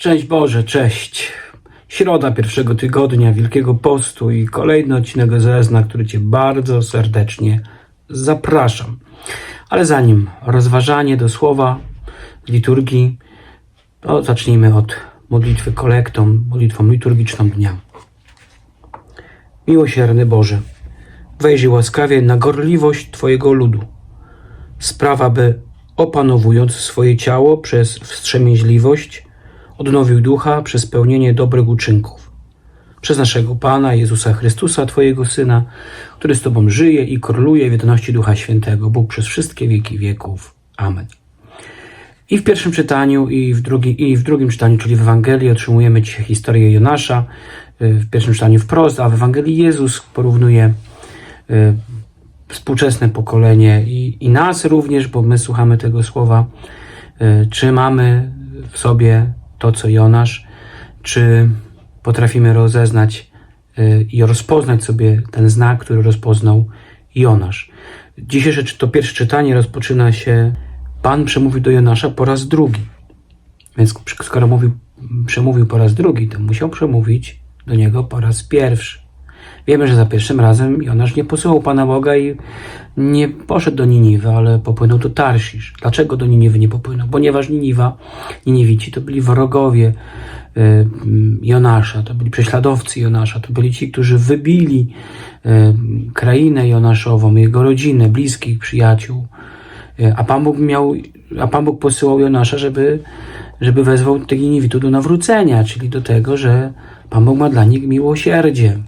Szczęść Boże, cześć. Środa pierwszego tygodnia Wielkiego Postu i kolejny odcinek OZS, na który Cię bardzo serdecznie zapraszam. Ale zanim rozważanie do słowa liturgii, to zacznijmy od modlitwy kolektą, modlitwą liturgiczną dnia. Miłosierny Boże, wejrzyj łaskawie na gorliwość Twojego ludu. Sprawa, by opanowując swoje ciało przez wstrzemięźliwość, odnowił ducha przez pełnienie dobrych uczynków. Przez naszego Pana Jezusa Chrystusa, Twojego Syna, który z Tobą żyje i króluje w jedności Ducha Świętego, Bóg przez wszystkie wieki wieków. Amen. I w pierwszym czytaniu, i w, drugi, i w drugim czytaniu, czyli w Ewangelii, otrzymujemy dzisiaj historię Jonasza. Y, W pierwszym czytaniu wprost, a w Ewangelii Jezus porównuje y, współczesne pokolenie i, i nas również, bo my słuchamy tego słowa, y, czy mamy w sobie to, co Jonasz, czy potrafimy rozeznać y, i rozpoznać sobie ten znak, który rozpoznał Jonasz. Dzisiejsze to pierwsze czytanie rozpoczyna się Pan przemówił do Jonasza po raz drugi. Więc skoro mówił, przemówił po raz drugi, to musiał przemówić do niego po raz pierwszy. Wiemy, że za pierwszym razem Jonasz nie posłuchał Pana Boga i nie poszedł do Niniwy, ale popłynął do Tarszisz. Dlaczego do Niniwy nie popłynął? Ponieważ Niniwa, Niniwici to byli wrogowie y, mm, Jonasza, to byli prześladowcy Jonasza, to byli ci, którzy wybili y, krainę Jonaszową, jego rodzinę, bliskich, przyjaciół. Y, A Pan Bóg miał, a Pan Bóg posyłał Jonasza, żeby, żeby wezwał tych Niniwitów do nawrócenia, czyli do tego, że Pan Bóg ma dla nich miłosierdzie,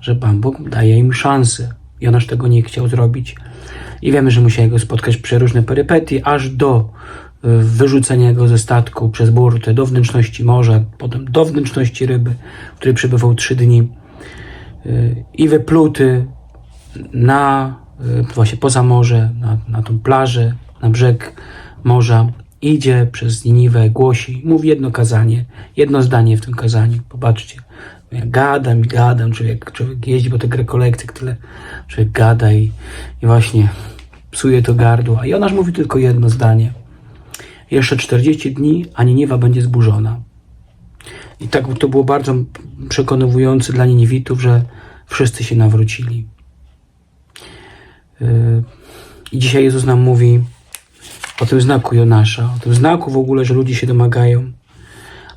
że Pan Bóg daje im szansę. Jonasz tego nie chciał zrobić. I wiemy, że musiał go spotkać przeróżne perypetie, aż do y, wyrzucenia go ze statku przez burtę do wnętrzności morza, potem do wnętrzności ryby, w której przebywał trzy dni y, i wypluty na y, właśnie poza morze, na, na tą plażę, na brzeg morza, idzie przez Niniwę, głosi, mówi jedno kazanie, jedno zdanie w tym kazaniu. Popatrzcie, ja gadam i gadam, człowiek, człowiek jeździ po tych rekolekcjach, tyle człowiek gada i, i właśnie psuje to gardło. A Jonasz mówi tylko jedno zdanie. Jeszcze 40 dni, a Niniwa będzie zburzona. I tak to było bardzo przekonujące dla Niniwitów, że wszyscy się nawrócili. Yy, I dzisiaj Jezus nam mówi o tym znaku Jonasza, o tym znaku w ogóle, że ludzie się domagają,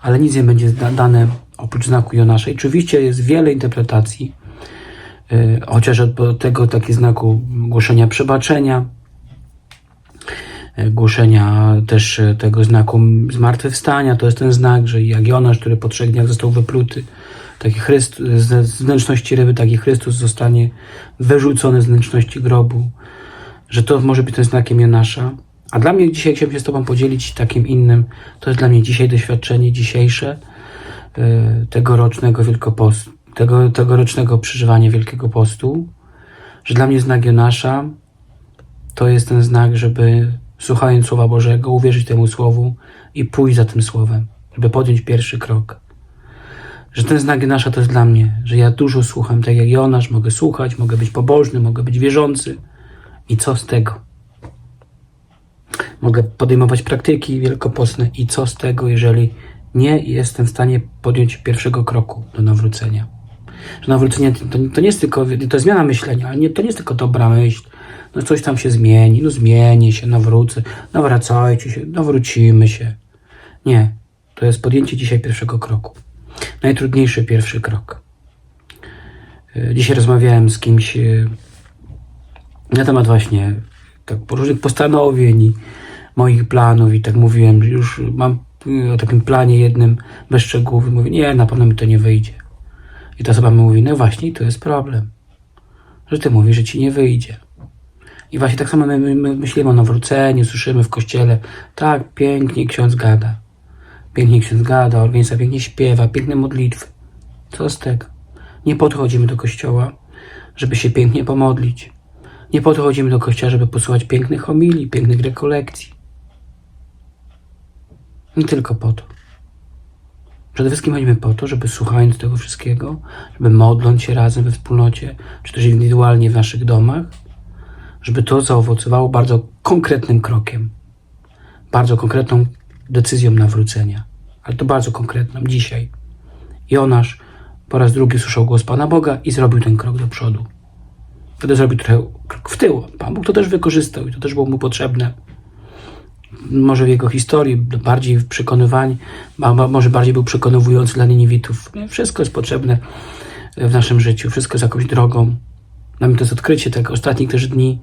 ale nic nie będzie da- dane oprócz znaku Jonasza. I oczywiście jest wiele interpretacji, yy, chociaż od tego taki znaku głoszenia przebaczenia, yy, głoszenia też yy, tego znaku zmartwychwstania. To jest ten znak, że jak Jonasz, który po trzech dniach został wypluty, taki Chryst, z wnętrzności ryby, taki Chrystus zostanie wyrzucony z wnętrzności grobu, że to może być tym znakiem Jonasza. A dla mnie dzisiaj chciałbym się z Tobą podzielić takim innym, to jest dla mnie dzisiaj doświadczenie dzisiejsze y, tegorocznego Wielkopostu, tego, tegorocznego przeżywania Wielkiego Postu, że dla mnie znak Jonasza to jest ten znak, żeby słuchając Słowa Bożego, uwierzyć temu Słowu i pójść za tym Słowem, żeby podjąć pierwszy krok że ten znak nasza to jest dla mnie, że ja dużo słucham, tak jak Jonasz, mogę słuchać, mogę być pobożny, mogę być wierzący. I co z tego? Mogę podejmować praktyki wielkopostne i co z tego, jeżeli nie jestem w stanie podjąć pierwszego kroku do nawrócenia? Że nawrócenie to, to nie jest tylko, to jest zmiana myślenia, ale nie, to nie jest tylko dobra myśl. No coś tam się zmieni, no zmienię się, nawrócę, nawracajcie się, nawrócimy się. Nie, to jest podjęcie dzisiaj pierwszego kroku najtrudniejszy pierwszy krok. Y, Dzisiaj rozmawiałem z kimś y, na temat właśnie tak różnych postanowień moich planów i tak mówiłem, już mam o takim planie jednym bez szczegółów i mówię, nie, na pewno mi to nie wyjdzie. I ta osoba mi mówi, no właśnie, to jest problem, że ty mówisz, że ci nie wyjdzie. I właśnie tak samo my, my myślimy o nawróceniu, słyszymy w kościele, tak, pięknie ksiądz gada. Pięknie ksiądz gada, organizacja pięknie śpiewa, piękne modlitwy. Co z tego? Nie podchodzimy do kościoła, żeby się pięknie pomodlić. Nie podchodzimy do kościoła, żeby posłuchać pięknych homilii, pięknych rekolekcji. Nie tylko po to. Przede wszystkim chodzimy po to, żeby słuchając tego wszystkiego, żeby modląc się razem we wspólnocie, czy też indywidualnie w naszych domach, żeby to zaowocowało bardzo konkretnym krokiem, bardzo konkretną decyzją nawrócenia. ale to bardzo konkretną, dzisiaj. Jonasz po raz drugi słyszał głos Pana Boga i zrobił ten krok do przodu. Wtedy zrobił trochę krok w tył. Pan Bóg to też wykorzystał i to też było mu potrzebne. Może w jego historii bardziej w przekonywaniu, może bardziej był przekonywujący dla Niniwitów. Wszystko jest potrzebne w naszym życiu, wszystko jest jakąś drogą. Dla mnie to jest odkrycie tak ostatnich też dni.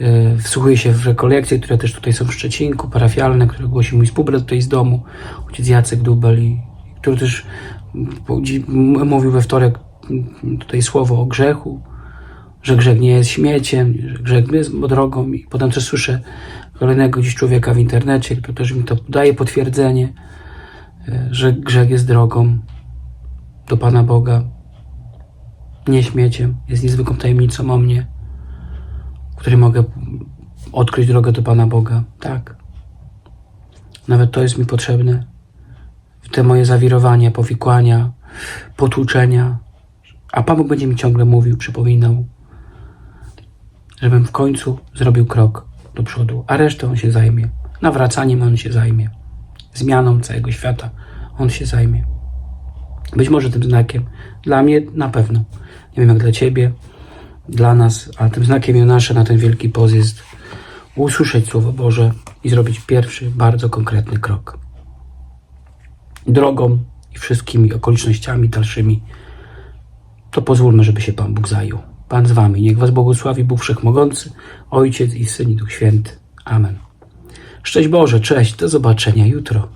Yy, Wsłuchuję się w rekolekcje, które też tutaj są w Szczecinku, parafialne, które głosi mój współbrat tutaj z domu, ojciec Jacek Dubel, i, który też mówił we wtorek tutaj słowo o grzechu, że grzech nie jest śmieciem, że grzech jest drogą i potem też słyszę kolejnego dziś człowieka w internecie, który też mi to daje potwierdzenie, yy, że grzech jest drogą do Pana Boga, nie śmieciem, jest niezwykłą tajemnicą o mnie, której mogę odkryć drogę do Pana Boga. Tak. Nawet to jest mi potrzebne. Te moje zawirowania, powikłania, potłuczenia. A Pan Bóg będzie mi ciągle mówił, przypominał, żebym w końcu zrobił krok do przodu, a resztę On się zajmie. Nawracaniem On się zajmie. Zmianą całego świata On się zajmie. Być może tym znakiem. Dla mnie na pewno. Nie wiem jak dla Ciebie, dla nas, ale tym znakiem Jonasza na ten wielki poz jest usłyszeć Słowo Boże i zrobić pierwszy, bardzo konkretny krok. Drogą i wszystkimi okolicznościami dalszymi to pozwólmy, żeby się Pan Bóg zajął. Pan z Wami. Niech Was błogosławi Bóg Wszechmogący, Ojciec i Syn i Duch Święty. Amen. Szczęść Boże, cześć, do zobaczenia jutro.